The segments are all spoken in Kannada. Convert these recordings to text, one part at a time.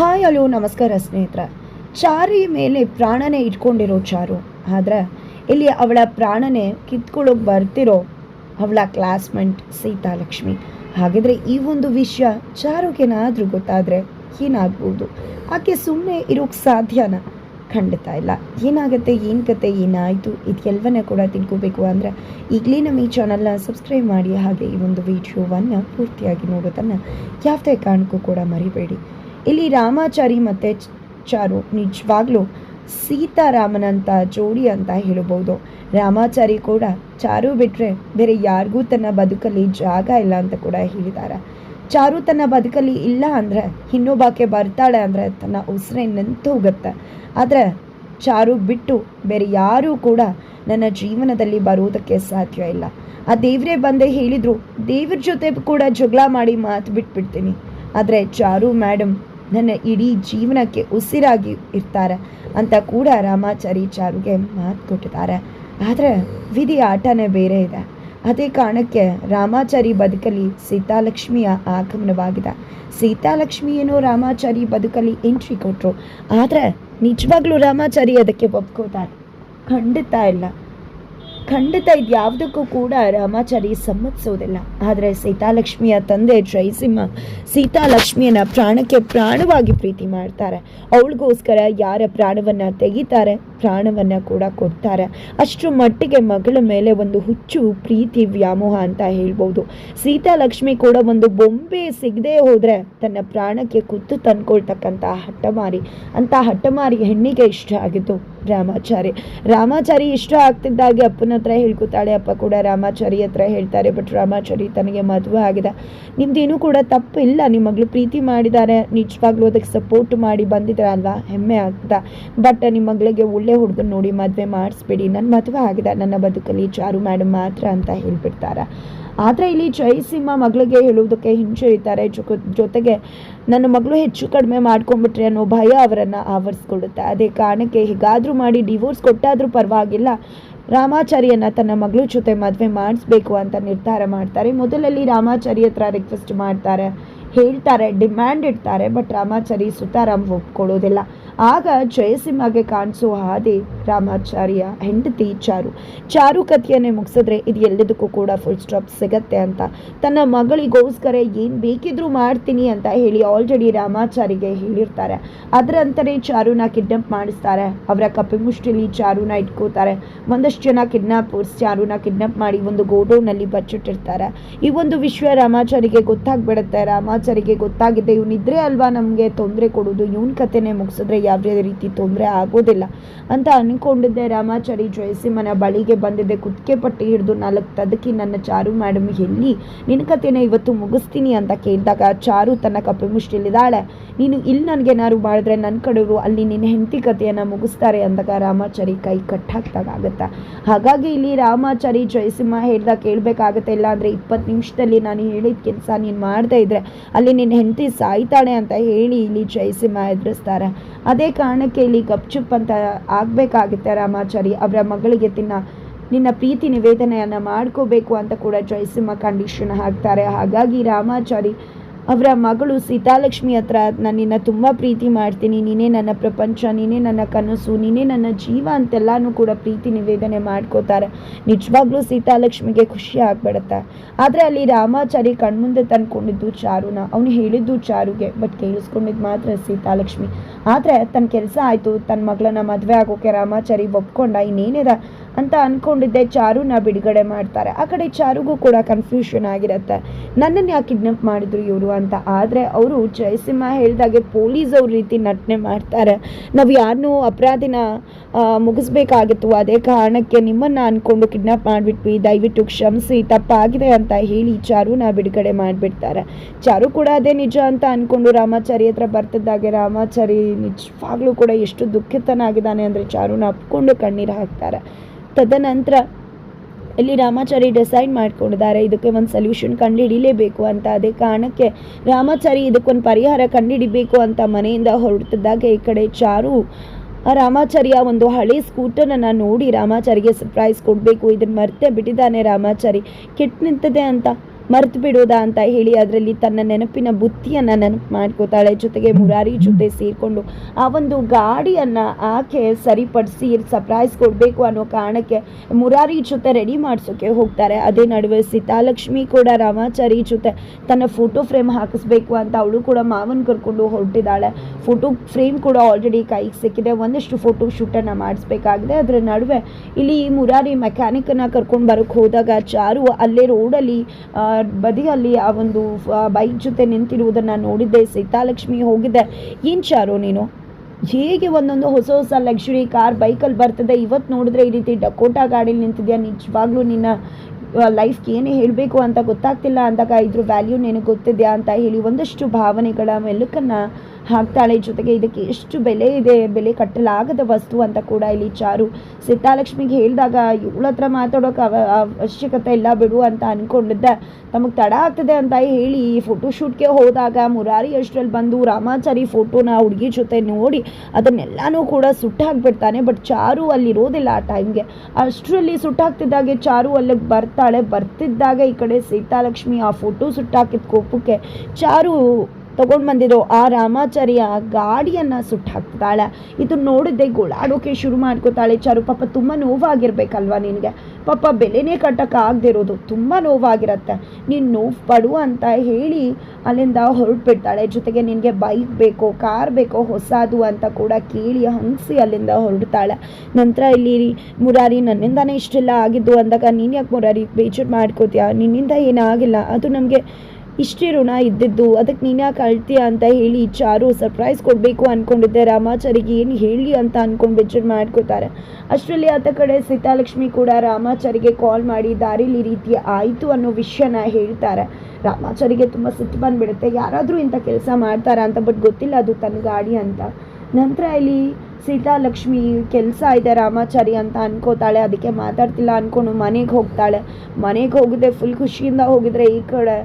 ಹಾಯ್ ಅಲೋ ನಮಸ್ಕಾರ ಸ್ನೇಹಿತರ. ಚಾರಿ ಮೇಲೆ ಪ್ರಾಣನೇ ಇಟ್ಕೊಂಡಿರೋ ಚಾರು. ಆದರೆ ಇಲ್ಲಿ ಅವಳ ಪ್ರಾಣನೇ ಕಿತ್ಕೊಳ್ಳೋಕೆ ಬರ್ತಿರೋ ಅವಳ ಕ್ಲಾಸ್ಮೆಂಟ್ ಸೀತಾಲಕ್ಷ್ಮಿ. ಹಾಗಿದ್ರೆ ಈ ಒಂದು ವಿಷಯ ಚಾರುಗೇನಾದರೂ ಗೊತ್ತಾದರೆ ಏನಾಗ್ಬೋದು? ಆಕೆ ಸುಮ್ಮನೆ ಇರೋಕ್ಕೆ ಸಾಧ್ಯನ? ಖಂಡಿತ ಇಲ್ಲ. ಏನಾಗುತ್ತೆ ಏನು ಕತೆ ಏನಾಯಿತು ಇದೆಲ್ಲವನ್ನ ಕೂಡ ತಿಳ್ಕೋಬೇಕು ಅಂದರೆ ಈಗಲೇ ನಮ್ಮ ಈ ಚಾನಲ್ನ ಸಬ್ಸ್ಕ್ರೈಬ್ ಮಾಡಿ ಹಾಗೆ ಈ ಒಂದು ವಿಡಿಯೋವನ್ನು ಪೂರ್ತಿಯಾಗಿ ನೋಡೋದನ್ನು ಯಾವುದೇ ಕಾರಣಕ್ಕೂ ಕೂಡ ಮರಿಬೇಡಿ. ಇಲ್ಲಿ ರಾಮಾಚಾರಿ ಮತ್ತು ಚಾರು ನಿಜವಾಗ್ಲೂ ಸೀತಾರಾಮನಂತ ಜೋಡಿ ಅಂತ ಹೇಳ್ಬೋದು ರಾಮಾಚಾರಿ ಕೂಡ ಚಾರು ಬಿಟ್ಟರೆ ಬೇರೆ ಯಾರಿಗೂ ತನ್ನ ಬದುಕಲ್ಲಿ ಜಾಗ ಇಲ್ಲ ಅಂತ ಕೂಡ ಹೇಳಿದ್ದಾರೆ. ಚಾರು ತನ್ನ ಬದುಕಲ್ಲಿ ಇಲ್ಲ ಅಂದರೆ ಇನ್ನೊಬ್ಬಾಕೆ ಬರ್ತಾಳೆ ಅಂದರೆ ತನ್ನ ಉಸಿರೇ ನಿಂತು ಹೋಗುತ್ತೆ. ಆದರೆ ಚಾರು ಬಿಟ್ಟು ಬೇರೆ ಯಾರೂ ಕೂಡ ನನ್ನ ಜೀವನದಲ್ಲಿ ಬರುವುದಕ್ಕೆ ಸಾಧ್ಯ ಇಲ್ಲ. ಆ ದೇವರೇ ಬಂದೇ ಹೇಳಿದ್ರು, ದೇವ್ರ ಜೊತೆ ಕೂಡ ಜಗಳ ಮಾಡಿ ಮಾತು ಬಿಟ್ಬಿಡ್ತೀನಿ. ಆದರೆ ಚಾರು ಮೇಡಮ್ ನನ್ನ ಇಡೀ ಜೀವನಕ್ಕೆ ಉಸಿರಾಗಿ ಇರ್ತಾರೆ ಅಂತ ಕೂಡ ರಾಮಾಚಾರಿ ಚಾರುಗೆ ಮಾತು ಕೊಟ್ಟಿದ್ದಾರೆ. ಆದರೆ ವಿಧಿ ಆಟನೇ ಬೇರೆ ಇದೆ. ಅದೇ ಕಾರಣಕ್ಕೆ ರಾಮಾಚಾರಿ ಬದುಕಲಿ ಸೀತಾಲಕ್ಷ್ಮಿಯ ಆಗಮನವಾಗಿದೆ. ಸೀತಾಲಕ್ಷ್ಮಿ ಏನೋ ರಾಮಾಚಾರಿ ಬದುಕಲಿ ಎಂಟ್ರಿ ಕೊಟ್ಟರು ಆದರೆ ನಿಜವಾಗ್ಲೂ ರಾಮಾಚಾರಿ ಅದಕ್ಕೆ ಒಪ್ಕೋತಾರೆ ಖಂಡಿತ ಇಲ್ಲ. ಖಂಡಿತ ಇದು ಯಾವುದಕ್ಕೂ ಕೂಡ ರಾಮಾಚಾರಿ ಸಮ್ಮತಿಸೋದಿಲ್ಲ. ಆದರೆ ಸೀತಾಲಕ್ಷ್ಮಿಯ ತಂದೆ ಜಯಸಿಂಹ ಸೀತಾಲಕ್ಷ್ಮಿಯನ್ನ ಪ್ರಾಣಕ್ಕೆ ಪ್ರಾಣವಾಗಿ ಪ್ರೀತಿ ಮಾಡ್ತಾರೆ. ಅವಳಿಗೋಸ್ಕರ ಯಾರ ಪ್ರಾಣವನ್ನು ತೆಗಿತಾರೆ, ಪ್ರಾಣವನ್ನು ಕೂಡ ಕೊಡ್ತಾರೆ. ಅಷ್ಟರ ಮಟ್ಟಿಗೆ ಮಗಳ ಮೇಲೆ ಒಂದು ಹುಚ್ಚು, ಪ್ರೀತಿ, ವ್ಯಾಮೋಹ ಅಂತ ಹೇಳ್ಬೋದು. ಸೀತಾಲಕ್ಷ್ಮಿ ಕೂಡ ಒಂದು ಬೊಂಬೆ ಸಿಗದೆ ಹೋದರೆ ತನ್ನ ಪ್ರಾಣಕ್ಕೆ ಕುತ್ತು ತಂದ್ಕೊಳ್ತಕ್ಕಂಥ ಹಟ್ಟಮಾರಿ ಅಂತ ಹಟ್ಟಮಾರಿ ಹೆಣ್ಣಿಗೆ ಇಷ್ಟ ಆಗಿತ್ತು ರಾಮಾಚಾರಿ. ರಾಮಾಚಾರಿ ಇಷ್ಟ ಆಗ್ತಿದ್ದಾಗೆ ಅಪ್ಪನ ಹತ್ರ ಹೇಳ್ಕೊತಾಳೆ, ಅಪ್ಪ ಕೂಡ ರಾಮಾಚಾರಿ ಹತ್ರ ಹೇಳ್ತಾರೆ ಬಟ್ ರಾಮಾಚಾರಿ ತನಗೆ ಮದುವೆ ಆಗಿದೆ. ನಿಮ್ದೇನೂ ಕೂಡ ತಪ್ಪಿಲ್ಲ. ನಿಮ್ಮ ಮಗಳು ಪ್ರೀತಿ ಮಾಡಿದ್ದಾರೆ, ನಿಜವಾಗ್ಲೂ ಅದಕ್ಕೆ ಸಪೋರ್ಟ್ ಮಾಡಿ ಬಂದಿದ್ದಾರೆ ಅಲ್ವಾ ಹೆಮ್ಮೆ ಆಗ್ತದ ಬಟ್ ನಿಮ್ಮ ಮಗಳಿಗೆ ಒಳ್ಳೆ ಹುಡುಗನ ನೋಡಿ ಮದುವೆ ಮಾಡಿಸ್ಬೇಡಿ. ನನ್ನ ಮದುವೆ ಆಗಿದೆ. ನನ್ನ ಬದುಕಲ್ಲಿ ಚಾರು ಮೇಡಮ್ ಮಾತ್ರ ಅಂತ ಹೇಳ್ಬಿಡ್ತಾರೆ? ಆದರೆ ಇಲ್ಲಿ ಜಯಸಿಂಹ ಮಗಳಿಗೆ ಹೇಳುವುದಕ್ಕೆ ಹಿಂಜರಿತಾರೆ ಜೊತೆಗೆ ನನ್ನ ಮಗಳು ಹೆಚ್ಚು ಕಡಿಮೆ ಮಾಡ್ಕೊಂಡ್ಬಿಟ್ರೆ ಅನ್ನೋ ಭಯ ಅವರನ್ನು ಆವರಿಸ್ಕೊಳ್ಳುತ್ತೆ. ಅದೇ ಕಾರಣಕ್ಕೆ ಹೇಗಾದರೂ ಮಾಡಿ ಡಿವೋರ್ಸ್ ಕೊಟ್ಟಾದರೂ ಪರವಾಗಿಲ್ಲ. ರಾಮಾಚಾರಿಯನ್ನ ತನ್ನ ಮಗಳ ಜೊತೆ ಮದುವೆ ಮಾಡಿಸ್ಬೇಕು ಅಂತ ನಿರ್ಧಾರ ಮಾಡ್ತಾರೆ. ಮೊದಲಲ್ಲಿ ರಾಮಾಚಾರಿ ಹತ್ರ ರಿಕ್ವೆಸ್ಟ್ ಮಾಡ್ತಾರೆ, ಹೇಳ್ತಾರೆ ಡಿಮ್ಯಾಂಡ್ ಇಡ್ತಾರೆ ಬಟ್ ರಾಮಾಚಾರಿ ಸುತಾರಾಮ್ ಒಪ್ಕೊಳ್ಳೋದಿಲ್ಲ. ಆಗ ಜಯಸಿಂಹಗೆ ಕಾಣಿಸೋ ಹಾದಿ ರಾಮಾಚಾರ್ಯ ಹೆಂಡತಿ ಚಾರು. ಚಾರು ಕಥೆಯನ್ನೇ ಮುಗಿಸಿದ್ರೆ ಇದು ಎಲ್ಲದಕ್ಕೂ ಕೂಡ ಫುಲ್ ಸ್ಟಾಪ್ ಸಿಗತ್ತೆ ಅಂತ. ತನ್ನ ಮಗಳಿಗೋಸ್ಕರ ಏನು ಬೇಕಿದ್ರೂ ಮಾಡ್ತೀನಿ ಅಂತ ಹೇಳಿ ಆಲ್ರೆಡಿ ರಾಮಾಚಾರಿಗೆ ಹೇಳಿರ್ತಾರೆ. ಅದರಂತಲೇ ಚಾರುನ ಕಿಡ್ನಾಪ್ ಮಾಡಿಸ್ತಾರೆ. ಅವರ ಕಪಿಮುಷ್ಟಿಲಿ ಚಾರುನ ಇಟ್ಕೋತಾರೆ. ಒಂದಷ್ಟು ಜನ ಕಿಡ್ನಾಪರ್ಸ್ ಚಾರುನ ಕಿಡ್ನಾಪ್ ಮಾಡಿ ಒಂದು ಗೋಡೌನಲ್ಲಿ ಬಚ್ಚಿಟ್ಟಿರ್ತಾರೆ. ಈ ಒಂದು ವಿಷಯ ರಾಮಾಚಾರಿಗೆ ಗೊತ್ತಾಗ್ಬಿಡುತ್ತೆ. ರಾಮಾಚಾರಿಗೆ ಗೊತ್ತಾಗಿದೆ ಇವನಿದ್ರೆ ಅಲ್ವಾ ನಮಗೆ ತೊಂದರೆ ಕೊಡೋದು? ಇವನ್ ಕಥೆನೇ ಮುಗಿಸಿದ್ರೆ ಯಾವುದೇ ರೀತಿ ತೊಂದರೆ ಆಗೋದಿಲ್ಲ. ಅಂತ ಅನ್ಕೊಂಡಿದ್ದೆ ರಾಮಾಚಾರಿ ಜಯಸಿಂಹನ ಬಳಿಗೆ ಬಂದಿದ್ದೆ, ಕುತ್ತಿಗೆ ಪಟ್ಟಿ ಹಿಡಿದು ನಾಲ್ಕು ತದಕಿ ನನ್ನ ಚಾರು ಮೇಡಮ್ ಎಲ್ಲಿ? ನಿನ್ನ ಕತೆನ ಇವತ್ತು ಮುಗಿಸ್ತೀನಿ ಅಂತ ಕೇಳಿದಾಗ ಚಾರು ತನ್ನ ಕಪ್ಪೆ ಮುಷ್ಟಿಲಿದ್ದಾಳೆ ನೀನು ಇಲ್ಲಿ ನನಗೇನಾದ್ರು ಬಾಳಿದ್ರೆ ನನ್ನ ಕಡೆಯವರು ಅಲ್ಲಿ ನಿನ್ನ ಹೆಂಡತಿ ಕಥೆಯನ್ನು ಮುಗಿಸ್ತಾರೆ ಅಂದಾಗ ರಾಮಾಚಾರಿ ಕೈ ಕಟ್ಟಾಗ್ದಾಗತ್ತೆ ಹಾಗಾಗಿ ಇಲ್ಲಿ ರಾಮಾಚಾರಿ ಜಯಸಿಂಹ ಹೇಳ್ದಾಗ ಕೇಳಬೇಕಾಗತ್ತೆ, ಇಲ್ಲ ಅಂದರೆ ಇಪ್ಪತ್ತು ನಿಮಿಷದಲ್ಲಿ ನಾನು ಹೇಳಿದ ಕೆಲಸ ನೀನು ಮಾಡದೇ ಇದ್ರೆ ಅಲ್ಲಿ ನಿನ್ನ ಹೆಂಡತಿ ಸಾಯ್ತಾಳೆ ಅಂತ ಹೇಳಿ ಇಲ್ಲಿ ಜಯಸಿಂಹ ಎದುರಿಸ್ತಾರೆ ಅದೇ ಕಾರಣಕ್ಕೆ ಇಲ್ಲಿ ಗಪ್ಚುಪ್ ಅಂತ ಆಗಬೇಕಾಗುತ್ತೆ ರಾಮಾಚಾರಿ. ಅವರ ಮಗಳಿಗೆ ತಿನ್ನ, ನಿನ್ನ ಪ್ರೀತಿ ನಿವೇದನೆಯನ್ನು ಮಾಡ್ಕೋಬೇಕು ಅಂತ ಕೂಡ ಜಯಸಿಂಹ ಕಂಡೀಷನ್ ಹಾಕ್ತಾರೆ. ಹಾಗಾಗಿ ರಾಮಾಚಾರಿ ಅವರ ಮಗಳು ಸೀತಾಲಕ್ಷ್ಮಿ ಹತ್ರ ನಾನು ನಿನ್ನ ತುಂಬ ಪ್ರೀತಿ ಮಾಡ್ತೀನಿ. ನೀನೇ ನನ್ನ ಪ್ರಪಂಚ, ನೀನೇ ನನ್ನ ಕನಸು, ನೀನೇ ನನ್ನ ಜೀವ ಅಂತೆಲ್ಲನೂ ಕೂಡ ಪ್ರೀತಿ ನಿವೇದನೆ ಮಾಡ್ಕೋತಾರೆ. ನಿಜವಾಗ್ಲೂ ಸೀತಾಲಕ್ಷ್ಮಿಗೆ ಖುಷಿ ಆಗ್ಬಿಡುತ್ತೆ. ಆದರೆ ಅಲ್ಲಿ ರಾಮಾಚಾರಿ ಕಣ್ಮುಂದೆ ತಂದ್ಕೊಂಡಿದ್ದು ಚಾರುನ. ಅವನು ಹೇಳಿದ್ದು ಚಾರುಗೆ ಬಟ್ ಕೇಳಿಸ್ಕೊಂಡಿದ್ದು ಮಾತ್ರ ಸೀತಾಲಕ್ಷ್ಮಿ. ಆದರೆ ತನ್ನ ಕೆಲಸ ಆಯಿತು, ತನ್ನ ಮಗಳನ್ನ ಮದುವೆ ಆಗೋಕೆ ರಾಮಾಚಾರಿ ಒಪ್ಕೊಂಡ, ಇನ್ನೇನಿದೆ? ಅಂತ ಅಂದ್ಕೊಂಡಿದ್ದೆ ಚಾರುನ ಬಿಡುಗಡೆ ಮಾಡ್ತಾರೆ. ಆ ಕಡೆ ಚಾರುಗೂ ಕೂಡ ಕನ್ಫ್ಯೂಷನ್ ಆಗಿರುತ್ತೆ. ನನ್ನನ್ನು ಯಾಕೆ ಕಿಡ್ನಾಪ್ ಮಾಡಿದ್ರು ಇವರು ಅಂತ? ಆದರೆ ಅವರು ಜಯಸಿಂಹ ಹೇಳಿದಾಗೆ ಪೊಲೀಸ್ ಅವ್ರ ರೀತಿ ನಟನೆ ಮಾಡ್ತಾರೆ. ನಾವು ಯಾರನ್ನೂ ಅಪರಾಧಿನ ಮುಗಿಸ್ಬೇಕಾಗಿತ್ತು. ಅದೇ ಕಾರಣಕ್ಕೆ ನಿಮ್ಮನ್ನು ಅಂದ್ಕೊಂಡು ಕಿಡ್ನಾಪ್ ಮಾಡಿಬಿಟ್ವಿ. ದಯವಿಟ್ಟು ಕ್ಷಮಿಸಿ, ತಪ್ಪಾಗಿದೆ ಅಂತ ಹೇಳಿ ಚಾರುನ ಬಿಡುಗಡೆ ಮಾಡಿಬಿಡ್ತಾರೆ. ಚಾರು ಕೂಡ ಅದೇ ನಿಜ ಅಂತ ಅಂದ್ಕೊಂಡು ರಾಮಾಚಾರಿ ಹತ್ರ ಬರ್ತಿದ್ದಾಗೆ ರಾಮಾಚಾರಿ ನಿಜವಾಗ್ಲೂ ಕೂಡ ಎಷ್ಟು ದುಃಖಿತನಾಗಿದ್ದಾನೆ ಅಂದರೆ ಚಾರುನ ಅಪ್ಕೊಂಡು ಕಣ್ಣೀರು ಹಾಕ್ತಾರೆ. ತದನಂತರ ಇಲ್ಲಿ ರಾಮಾಚಾರಿ ಡಿಸೈಡ್ ಮಾಡ್ಕೊಂಡಿದ್ದಾರೆ, ಇದಕ್ಕೆ ಒಂದು ಸೊಲ್ಯೂಷನ್ ಕಂಡುಹಿಡಿಲೇಬೇಕು ಅಂತ. ಅದೇ ಕಾರಣಕ್ಕೆ ರಾಮಾಚಾರಿ ಇದಕ್ಕೊಂದು ಪರಿಹಾರ ಕಂಡುಹಿಡಿಬೇಕು ಅಂತ ಮನೆಯಿಂದ ಹೊರಡ್ತಿದ್ದಾಗ ಈ ಕಡೆ ಚಾರು, ಆ ರಾಮಾಚಾರಿಯ ಒಂದು ಹಳೆ ಸ್ಕೂಟರನ್ನು ನೋಡಿ ರಾಮಾಚಾರಿಗೆ ಸರ್ಪ್ರೈಸ್ ಕೊಡಬೇಕು. ಇದನ್ನು ಮರ್ತೆ ಬಿಟ್ಟಿದ್ದಾನೆ ರಾಮಾಚಾರಿ. ಕೆಟ್ಟು ನಿಂತಿದೆ ಅಂತ. ಮರೆತು ಬಿಡೋದಾ ಅಂತ ಹೇಳಿ ಅದರಲ್ಲಿ ತನ್ನ ನೆನಪಿನ ಬುತ್ತಿಯನ್ನು ನೆನಪು ಮಾಡ್ಕೋತಾಳೆ. ಜೊತೆಗೆ ಮುರಾರಿ ಜೊತೆ ಸೇರಿಕೊಂಡು ಆ ಒಂದು ಗಾಡಿಯನ್ನು ಆಕೆ ಸರಿಪಡಿಸಿ ಸರ್ಪ್ರೈಸ್ ಕೊಡಬೇಕು ಅನ್ನೋ ಕಾರಣಕ್ಕೆ ಮುರಾರಿ ಜೊತೆ ರೆಡಿ ಮಾಡಿಸೋಕೆ ಹೋಗ್ತಾರೆ. ಅದೇ ನಡುವೆ ಸೀತಾಲಕ್ಷ್ಮಿ ಕೂಡ ರಾಮಾಚಾರಿ ಜೊತೆ ತನ್ನ ಫೋಟೋ ಫ್ರೇಮ್ ಹಾಕಿಸ್ಬೇಕು ಅಂತ ಅವಳು ಕೂಡ ಮಾವನ್ ಕರ್ಕೊಂಡು ಹೊರಟಿದ್ದಾಳೆ. ಫೋಟೋ ಫ್ರೇಮ್ ಕೂಡ ಆಲ್ರೆಡಿ ಕೈಗೆ ಸಿಕ್ಕಿದೆ. ಒಂದಷ್ಟು ಫೋಟೋ ಶೂಟನ್ನು ಮಾಡಿಸ್ಬೇಕಾಗಿದೆ. ಅದರ ನಡುವೆ ಇಲ್ಲಿ ಮುರಾರಿ ಮೆಕ್ಯಾನಿಕನ್ನು ಕರ್ಕೊಂಡು ಬರೋಕ್ಕೆ ಹೋದಾಗ ಚಾರು ಅಲ್ಲೇ ರೋಡಲ್ಲಿ ಬದಿಯಲ್ಲಿ ಆ ಒಂದು ಬೈಕ್ ಜೊತೆ ನಿಂತಿರುವುದನ್ನು ನೋಡಿದ್ದೆ. ಸೀತಾಲಕ್ಷ್ಮಿ ಹೋಗಿದ್ದೆ ಏನು ಚಾರು ನೀನು? ಹೇಗೆ ಒಂದೊಂದು ಹೊಸ ಹೊಸ ಲಕ್ಸುರಿ ಕಾರ್ ಬೈಕಲ್ಲಿ ಬರ್ತದೆ? ಇವತ್ತು ನೋಡಿದ್ರೆ ಈ ರೀತಿ ಡಕೋಟಾ ಗಾಡೀಲಿ ನಿಂತಿದ್ಯಾ? ನಿಜವಾಗ್ಲೂ ನಿನ್ನ ಲೈಫ್ಗೆ ಏನೇ ಹೇಳಬೇಕು ಅಂತ ಗೊತ್ತಾಗ್ತಿಲ್ಲ ಅಂದಾಗ ಇದ್ರ ವ್ಯಾಲ್ಯೂ ನಿನಗೆ ಗೊತ್ತಿದೆಯಾ ಅಂತ ಹೇಳಿ ಒಂದಷ್ಟು ಭಾವನೆಗಳ ಮೆಲುಕನ್ನು ಹಾಕ್ತಾಳೆ. ಜೊತೆಗೆ ಇದಕ್ಕೆ ಎಷ್ಟು ಬೆಲೆ ಇದೆ? ಬೆಲೆ ಕಟ್ಟಲಾಗದ ವಸ್ತು ಅಂತ ಕೂಡ ಇಲ್ಲಿ ಚಾರು ಸೀತಾಲಕ್ಷ್ಮಿಗೆ ಹೇಳಿದಾಗ, ಇವಳ ಹತ್ರ ಮಾತಾಡೋಕೆ ಅವ ಅವಶ್ಯಕತೆ ಇಲ್ಲ ಬಿಡು ಅಂತ ಅಂದ್ಕೊಂಡಿದ್ದೆ ತಮಗೆ ತಡ ಆಗ್ತದೆ ಅಂತ ಹೇಳಿ ಫೋಟೋಶೂಟ್ಗೆ ಹೋದಾಗ ಮುರಾರಿ ಅಷ್ಟರಲ್ಲಿ ಬಂದು ರಾಮಾಚಾರಿ ಫೋಟೋನ ಹುಡುಗಿ ಜೊತೆ ನೋಡಿ ಅದನ್ನೆಲ್ಲನೂ ಕೂಡ ಸುಟ್ಟಾಕ್ಬಿಡ್ತಾನೆ. ಬಟ್ ಚಾರು ಅಲ್ಲಿರೋದಿಲ್ಲ ಆ ಟೈಮ್ಗೆ ಅಷ್ಟರಲ್ಲಿ ಸುಟ್ಟಾಕ್ತಿದ್ದಾಗೆ ಚಾರು ಅಲ್ಲಿಗೆ ಬರ್ತಾಳೆ. ಬರ್ತಿದ್ದಾಗ ಈ ಕಡೆ ಸೀತಾಲಕ್ಷ್ಮಿ ಆ ಫೋಟೋ ಸುಟ್ಟಾಕಿದ ಕೋಪಕ್ಕೆ. ಚಾರು ತಗೊಂಡು ಬಂದಿರೋ ಆ ರಾಮಾಚಾರ್ಯ ಗಾಡಿಯನ್ನು ಸುಟ್ಟು ಹಾಕ್ತಾಳೆ ಇದು ನೋಡಿದ್ದೆ ಗೋಳಾಡೋಕೆ ಶುರು ಮಾಡ್ಕೋತಾಳೆ. ಚಾರು, ಪಾಪ ತುಂಬ ನೋವಾಗಿರ್ಬೇಕಲ್ವಾ ನಿನಗೆ? ಪಾಪ ಬೆಲೆನೇ ಕಟ್ಟಕ್ಕಾಗದಿರೋದು ತುಂಬ ನೋವಾಗಿರುತ್ತೆ. ನೀನು ನೋವು ಪಡು ಅಂತ ಹೇಳಿ ಅಲ್ಲಿಂದ ಹೊರಟ್ಬಿಡ್ತಾಳೆ. ಜೊತೆಗೆ ನಿನಗೆ ಬೈಕ್ ಬೇಕೋ ಕಾರ್ ಬೇಕೋ, ಹೊಸದು ಅಂತ ಕೂಡ ಕೇಳಿ ಹಂಗಿಸಿ ಅಲ್ಲಿಂದ ಹೊರಡ್ತಾಳೆ. ನಂತರ ಇಲ್ಲಿ ಮುರಾರಿ, ನನ್ನಿಂದಾನೇ ಇಷ್ಟೆಲ್ಲ ಆಗಿದ್ದು ಅಂದಾಗ ನೀನು ಯಾಕೆ ಮುರಾರಿ ಬೇಜಾರು ಮಾಡ್ಕೋತೀಯ? ನಿನ್ನಿಂದ ಏನಾಗಿಲ್ಲ ಅದು ನಮಗೆ ಇಷ್ಟೇ ಋಣ ಇದ್ದಿದ್ದು, ಅದಕ್ಕೆ ನೀನು ಯಾಕೆ ಅಳ್ತೀಯ ಅಂತ ಹೇಳಿ ಚಾರು ಸರ್ಪ್ರೈಸ್ ಕೊಡಬೇಕು ಅಂದ್ಕೊಂಡಿದ್ದೆ ರಾಮಾಚಾರಿಗೆ ಏನು ಹೇಳಿ ಅಂತ ಅಂದ್ಕೊಂಡು ಬೇಜಾರು ಮಾಡ್ಕೋತಾರೆ. ಅಷ್ಟರಲ್ಲಿ ಆತ ಕಡೆ ಸೀತಾಲಕ್ಷ್ಮಿ ಕೂಡ ರಾಮಾಚಾರಿಗೆ ಕಾಲ್ ಮಾಡಿ, ದಾರಿಲಿ ರೀತಿ ಆಯಿತು ಅನ್ನೋ ವಿಷಯನ ಹೇಳ್ತಾರೆ. ರಾಮಾಚಾರಿಗೆ ತುಂಬ ಸಿಟ್ಟು ಬಂದುಬಿಡುತ್ತೆ. ಯಾರಾದರೂ ಇಂಥ ಕೆಲಸ ಮಾಡ್ತಾರಾ ಅಂತ ಬಟ್ ಗೊತ್ತಿಲ್ಲ ಅದು ತನ್ನ ಗಾಡಿ ಅಂತ. ನಂತರ ಇಲ್ಲಿ ಸೀತಾಲಕ್ಷ್ಮಿ ಕೆಲಸ ಇದೆ, ರಾಮಾಚಾರಿ ಅಂತ ಅನ್ಕೋತಾಳೆ. ಅದಕ್ಕೆ ಮಾತಾಡ್ತಿಲ್ಲ ಅನ್ಕೊಂಡು ಮನೆಗೆ ಹೋಗ್ತಾಳೆ. ಮನೆಗೆ ಹೋಗಿದ್ದೆ ಫುಲ್ ಖುಷಿಯಿಂದ ಹೋಗಿದ್ರೆ ಈ ಕಡೆ.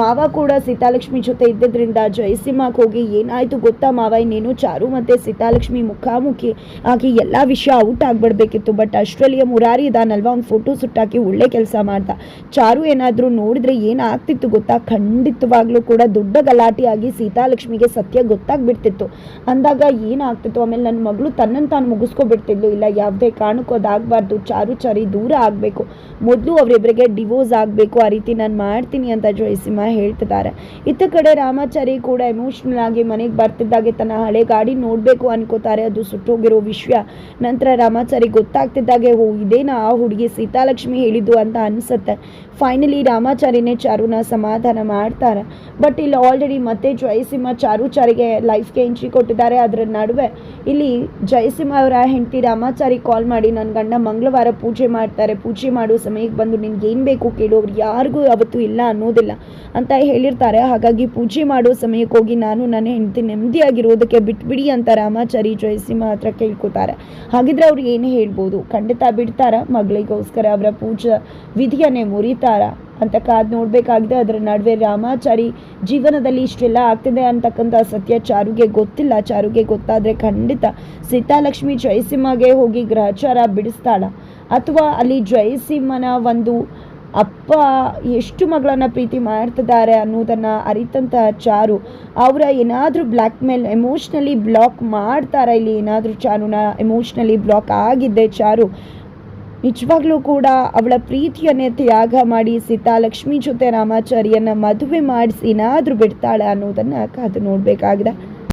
ಮಾವ ಕೂಡ ಸೀತಾಲಕ್ಷ್ಮಿ ಜೊತೆ ಇದ್ದಿದ್ರಿಂದ ಜಯಸಿಂಹಕ್ಕೆ ಹೋಗಿ, ಏನಾಯಿತು ಗೊತ್ತಾ ಮಾವ? ಇನ್ನೇನು ಚಾರು ಮತ್ತು ಸೀತಾಲಕ್ಷ್ಮಿ ಮುಖಾಮುಖಿ ಆಗಿ ಎಲ್ಲ ವಿಷಯ ಔಟ್ ಆಗಿಬಿಡ್ಬೇಕಿತ್ತು. ಬಟ್ ಅಷ್ಟರಲ್ಲಿ ಮುರಾರಿ ಇದಾನಲ್ವ? ಅವ್ನು ಫೋಟೋ ಸುಟ್ಟಾಕಿ ಒಳ್ಳೆ ಕೆಲಸ ಮಾಡ್ದ. ಚಾರು ಏನಾದರೂ ನೋಡಿದ್ರೆ ಏನಾಗ್ತಿತ್ತು ಗೊತ್ತಾ? ಖಂಡಿತವಾಗ್ಲೂ ಕೂಡ ದೊಡ್ಡ ಗಲಾಟೆಯಾಗಿ ಸೀತಾಲಕ್ಷ್ಮಿಗೆ ಸತ್ಯ ಗೊತ್ತಾಗ್ಬಿಡ್ತಿತ್ತು. ಅಂದಾಗ ಏನಾಗ್ತಿತ್ತು ಆಮೇಲೆ ನನ್ನ ಮಗಳು ತನ್ನನ್ನು ತಾನು ಮುಗಿಸ್ಕೊಬಿಡ್ತಿದ್ಲು. ಇಲ್ಲ, ಯಾವುದೇ ಕಾರಣಕ್ಕೂ ಅದಾಗಬಾರ್ದು. ಚಾರು ಚಾರಿ ದೂರ ಆಗಬೇಕು. ಮೊದಲು ಅವರಿಬ್ಬರಿಗೆ ಡಿವೋರ್ಸ್ ಆಗಬೇಕು. ಆ ರೀತಿ ನಾನು ಮಾಡ್ತೀನಿ ಅಂತ ಜಯಸಿಂಹ ಹೇಳ್ತಿದ್ದಾರೆ. ಇತ್ತ ಕಡೆ ರಾಮಾಚಾರಿ ಕೂಡ ಎಮೋಷ್ನಲ್ ಆಗಿ ಮನೆಗೆ ಬರ್ತಿದ್ದಾಗೆ. ತನ್ನ ಹಳೆ ಗಾಡಿ ನೋಡಬೇಕು ಅನ್ಕೋತಾರೆ. ಅದು ಸುಟ್ಟೋಗಿರೋ ವಿಷಯ ನಂತರ ರಾಮಾಚಾರಿ ಗೊತ್ತಾಗ್ತಿದ್ದಾಗೆ ಓ ಇದೇನಾ ಆ ಹುಡುಗಿ ಸೀತಾಲಕ್ಷ್ಮಿ ಹೇಳಿದ್ದು ಅಂತ ಅನಿಸುತ್ತೆ. ಫೈನಲಿ ರಾಮಾಚಾರಿನೇ ಚಾರುನ ಸಮಾಧಾನ ಮಾಡ್ತಾರೆ. ಬಟ್ ಇಲ್ಲಿ ಆಲ್ರೆಡಿ ಮತ್ತೆ ಜಯಸಿಂಹ ಚಾರು ಚಾರಿಗೆ ಲೈಫ್ಗೆ ಎಂಟ್ರಿ ಕೊಟ್ಟಿದ್ದಾರೆ. ಅದರ ನಡುವೆ ಇಲ್ಲಿ ಜಯಸಿಂಹ ಅವರ ಹೆಂಡತಿ ರಾಮಾಚಾರಿ ಕಾಲ್ ಮಾಡಿ ನನ್ನ ಗಂಡ ಮಂಗಳವಾರ ಪೂಜೆ ಮಾಡ್ತಾರೆ, ಪೂಜೆ ಮಾಡೋ ಸಮಯಕ್ಕೆ ಬಂದು ನಿನ್ಗೆ ಏನು ಬೇಕು ಕೇಳು, ಅವ್ರು ಯಾರಿಗೂ ಅವತ್ತು ಇಲ್ಲ ಅನ್ನೋದಿಲ್ಲ ಅಂತ ಹೇಳಿರ್ತಾರೆ. ಹಾಗಾಗಿ ಪೂಜೆ ಮಾಡೋ ಸಮಯಕ್ಕೆ ಹೋಗಿ ನಾನು ನನ್ನ ಹೆಂಡತಿ ನೆಮ್ಮದಿಯಾಗಿರೋದಕ್ಕೆ ಬಿಟ್ಬಿಡಿ ಅಂತ ರಾಮಾಚಾರಿ ಜಯಸಿಂಹ ಹತ್ರ ಕೇಳ್ಕೊತಾರೆ ಹಾಗಿದ್ರೆ ಅವ್ರು ಏನು ಹೇಳ್ಬೋದು, ಖಂಡಿತ ಬಿಡ್ತಾರ? ಮಗಳಿಗೋಸ್ಕರ ಅವರ ಪೂಜಾ ವಿಧಿಯನ್ನೇ ಮುರಿತಾರ? ಅಂತ ಕಾದು ನೋಡಬೇಕಾಗಿದೆ. ಅದರ ನಡುವೆ ರಾಮಾಚಾರಿ ಜೀವನದಲ್ಲಿ ಇಷ್ಟೆಲ್ಲ ಆಗ್ತಿದೆ ಅಂತಕ್ಕಂಥ ಸತ್ಯ ಚಾರುಗೆ ಗೊತ್ತಿಲ್ಲ. ಚಾರುಗೆ ಗೊತ್ತಾದರೆ ಖಂಡಿತ ಸೀತಾಲಕ್ಷ್ಮಿ ಜಯಸಿಂಹಗೆ ಹೋಗಿ ಗ್ರಹಚಾರ ಬಿಡಿಸ್ತಾಳ. ಅಥವಾ ಅಲ್ಲಿ ಜಯಸಿಂಹನ ಒಂದು ಅಪ್ಪ ಎಷ್ಟು ಮಗಳನ್ನ ಪ್ರೀತಿ ಮಾಡ್ತಿದ್ದಾರೆ ಅನ್ನೋದನ್ನು ಅರಿತಂತಹ ಚಾರು ಅವರ ಏನಾದರೂ ಬ್ಲ್ಯಾಕ್ ಮೇಲ್ ಎಮೋಷ್ನಲಿ ಬ್ಲಾಕ್ ಮಾಡ್ತಾರೆ? ಇಲ್ಲಿ ಏನಾದರೂ ಚಾರುನ ಎಮೋಷ್ನಲಿ ಬ್ಲಾಕ್ ಆಗಿದ್ದೆ ಚಾರು. ನಿಜವಾಗ್ಲೂ ಕೂಡ ಅವಳ ಪ್ರೀತಿಯನ್ನೇ ತ್ಯಾಗ ಮಾಡಿ ಸೀತಾಲಕ್ಷ್ಮಿ ಜೊತೆ ರಾಮಾಚಾರ್ಯನ ಮದುವೆ ಮಾಡಿಸಿ ಏನಾದರೂ ಬಿಡ್ತಾಳೆ ಅನ್ನೋದನ್ನು ಕಾದು ನೋಡಬೇಕಾಗಿದೆ.